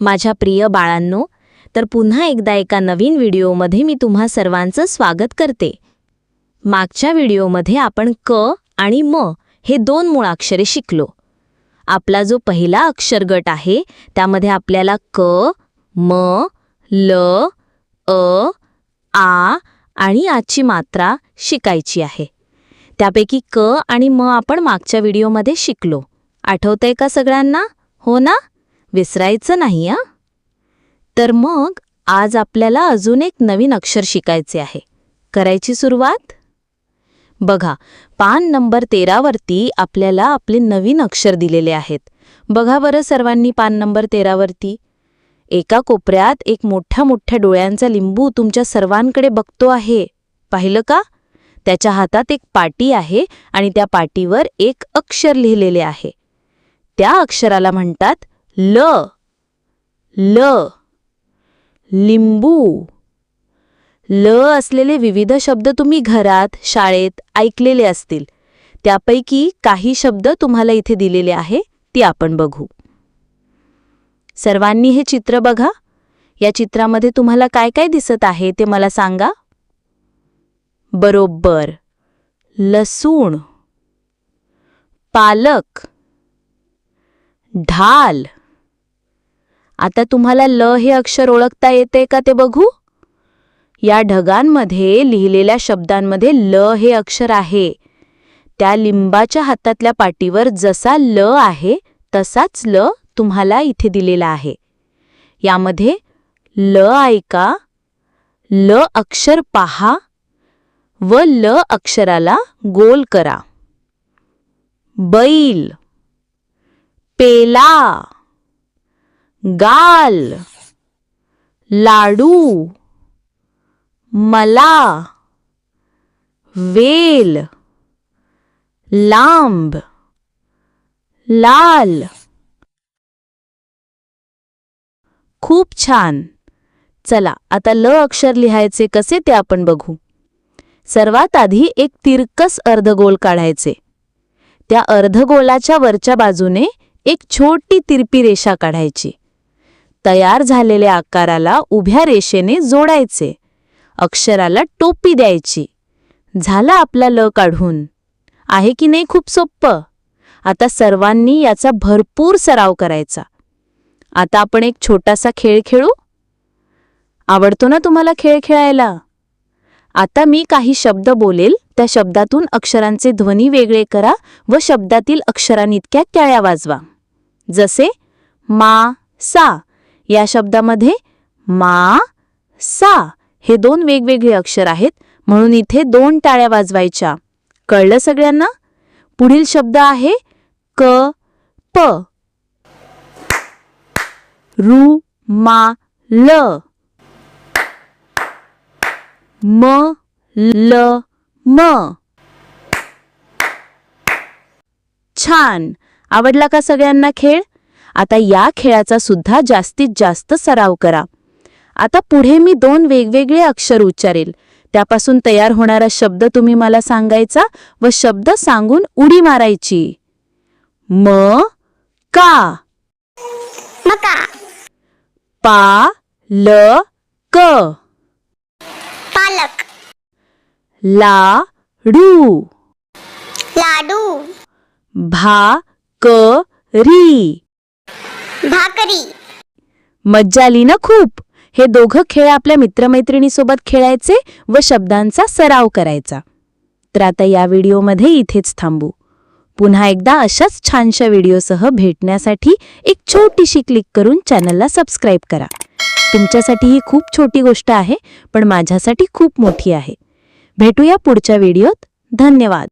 माझ्या प्रिय बाळांनो तर पुन्हा एकदा एका नवीन व्हिडिओमध्ये मी तुम्हा सर्वांचं स्वागत करते. मागच्या व्हिडिओमध्ये आपण क आणि म हे दोन मुळाक्षरे शिकलो. आपला जो पहिला अक्षर गट आहे त्यामध्ये आपल्याला क म ल अ आ आणि आजची मात्रा शिकायची आहे. त्यापैकी क आणि म आपण मागच्या व्हिडिओमध्ये शिकलो. आठवतंय का सगळ्यांना? हो ना? विसरायचं नाही आ तर मग आज आपल्याला अजून एक नवीन अक्षर शिकायचे आहे. करायची सुरुवात? बघा पान नंबर तेरावरती आपल्याला आपले नवीन अक्षर दिलेले आहेत. बघा बरं सर्वांनी पान नंबर तेरावरती एका कोपऱ्यात एक मोठ्या मोठ्या डोळ्यांचा लिंबू तुमच्या सर्वांकडे बघतो आहे. पाहिलं का? त्याच्या हातात एक पाटी आहे आणि त्या पाटीवर एक अक्षर लिहिलेले आहे. त्या अक्षराला म्हणतात ल ल. लिंबू. ल असलेले विविध शब्द तुम्ही घरात शाळेत ऐकलेले असतील. त्यापैकी काही शब्द तुम्हाला इथे दिलेले आहे ती आपण बघू. सर्वांनी हे चित्र बघा. या चित्रामध्ये तुम्हाला काय काय दिसत आहे ते मला सांगा. बरोबर. लसूण. पालक. ढाल. आता तुम्हाला ल हे अक्षर ओळखता येते का ते बघू? या ढगांमध्ये लिहिलेल्या शब्दांमध्ये ल हे अक्षर आहे. त्या लिंबाच्या हातातल्या पाटीवर जसा ल आहे तसाच ल तुम्हाला इथे दिलेला आहे. यामध्ये ल ऐका ल अक्षर पहा व ल अक्षराला गोल करा. बैल पेला गाल लाडू मला वेल लांब लाल. खूप छान. चला आता ल अक्षर लिहायचे कसे ते आपण बघू. सर्वात आधी एक तिरकस अर्धगोल काढायचे. त्या अर्धगोलाच्या वरच्या बाजूने एक छोटी तिरपी रेषा काढायची. तयार झालेल्या आकाराला उभ्या रेषेने जोडायचे. अक्षराला टोपी द्यायची. झाला आपला ल काढून. आहे की नाही खूप सोप्पं? आता सर्वांनी याचा भरपूर सराव करायचा. आता आपण एक छोटासा खेळ खेळू? आवडतो ना तुम्हाला खेळ खेळायला? आता मी काही शब्द बोलेल त्या शब्दातून अक्षरांचे ध्वनी वेगळे करा व शब्दातील अक्षरांइतक्या टाळ्या वाजवा. जसे मा सा या शब्दामध्ये मा सा हे दोन वेगवेगळे अक्षर आहेत. म्हणून इथे दोन टाळ्या वाजवायच्या. कळलं सगळ्यांना? पुढील शब्द आहे क प. रु मा ल. म ल म. छान. आवडला का सगळ्यांना खेळ? आता या खेळाचा सुद्धा जास्तीत जास्त सराव करा. आता पुढे मी दोन वेगवेगळे अक्षर उच्चारेल. त्यापासून तयार होणारा शब्द तुम्ही मला सांगायचा व शब्द सांगून उडी मारायची. म का. मका. पा ल क. पालक. ला डू. लाडू. भा क री. भाकरी. मज्जा आली ना खूप? हे दोघं खेळ आपल्या मित्रमैत्रिणीसोबत खेळायचे व शब्दांचा सराव करायचा. तर आता या व्हिडिओमध्ये इथेच थांबू. पुन्हा एकदा अशाच छानशा व्हिडिओसह भेटण्यासाठी एक छोटीशी क्लिक करून चॅनलला सबस्क्राईब करा. तुमच्यासाठी ही खूप छोटी गोष्ट आहे पण माझ्यासाठी खूप मोठी आहे. भेटूया पुढच्या व्हिडिओत. धन्यवाद.